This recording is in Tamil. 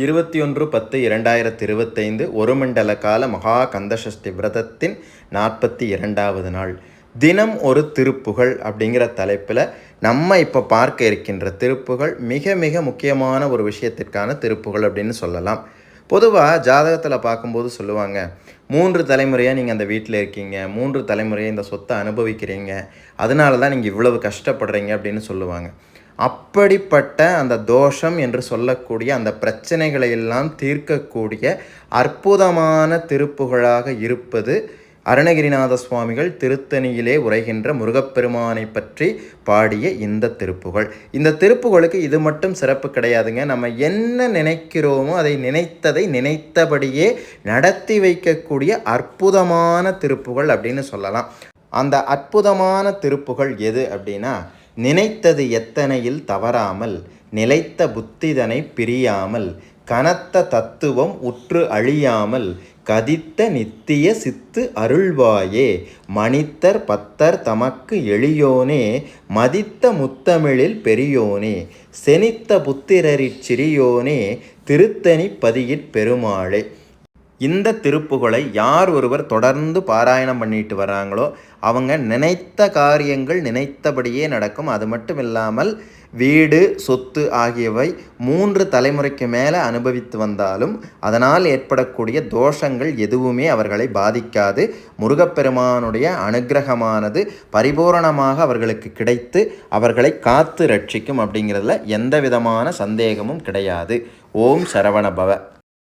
இருபத்தி ஒன்று பத்து இரண்டாயிரத்தி இருபத்தைந்து ஒரு மண்டல கால மகா கந்தசஷ்டி விரதத்தின் நாற்பத்தி இரண்டாவது நாள். தினம் ஒரு திருப்புகழ் அப்படிங்கிற தலைப்பில் நம்ம இப்போ பார்க்க இருக்கின்ற திருப்புகழ் மிக மிக முக்கியமான ஒரு விஷயத்திற்கான திருப்புகழ் அப்படின்னு சொல்லலாம். பொதுவாக ஜாதகத்தில் பார்க்கும்போது சொல்லுவாங்க மூன்று தலைமுறையாக நீங்கள் அந்த வீட்டில் இருக்கீங்க மூன்று தலைமுறையாக இந்த சொத்தை அனுபவிக்கிறீங்க அதனால தான் நீங்கள் இவ்வளவு கஷ்டப்படுறீங்க அப்படின்னு சொல்லுவாங்க. அப்படிப்பட்ட அந்த தோஷம் என்று சொல்லக்கூடிய அந்த பிரச்சனைகளை எல்லாம் தீர்க்கக்கூடிய அற்புதமான திருப்புகழாக இருப்பது அருணகிரிநாத சுவாமிகள் திருத்தணியிலே உரைகின்ற முருகப்பெருமானை பற்றி பாடிய இந்த திருப்புகழ். இந்த திருப்புகழுக்கு இது மட்டும் சிறப்பு கிடையாதுங்க. நம்ம என்ன நினைக்கிறோமோ அதை நினைத்ததை நினைத்தபடியே நடத்தி வைக்கக்கூடிய அற்புதமான திருப்புகழ் அப்படின்னு சொல்லலாம். அந்த அற்புதமான திருப்புகழ் எது அப்படின்னா நினைத்தது எத்தனையில் தவறாமல் நிலைத்த புத்திதனை பிரியாமல் கனத்த தத்துவம் உற்று அழியாமல் கதித்த நித்திய சித்து அருள்வாயே மணித்தர் பத்தர் தமக்கு எளியோனே மதித்த முத்தமிழில் பெரியோனே செனித்த புத்திரரிற் சிறியோனே திருத்தணி பதியிற் பெருமாளே. இந்த திருப்புகளை யார் ஒருவர் தொடர்ந்து பாராயணம் பண்ணிட்டு வராங்களோ அவங்க நினைத்த காரியங்கள் நினைத்தபடியே நடக்கும். அது மட்டும் இல்லாமல் வீடு சொத்து ஆகியவை மூன்று தலைமுறைக்கு மேலே அனுபவித்து வந்தாலும் அதனால் ஏற்படக்கூடிய தோஷங்கள் எதுவுமே அவர்களை பாதிக்காது. முருகப்பெருமானுடைய அனுகிரகமானது பரிபூரணமாக அவர்களுக்கு கிடைத்து அவர்களை காத்து ரட்சிக்கும் அப்படிங்கிறதுல எந்த விதமான சந்தேகமும் கிடையாது. ஓம் சரவணபவ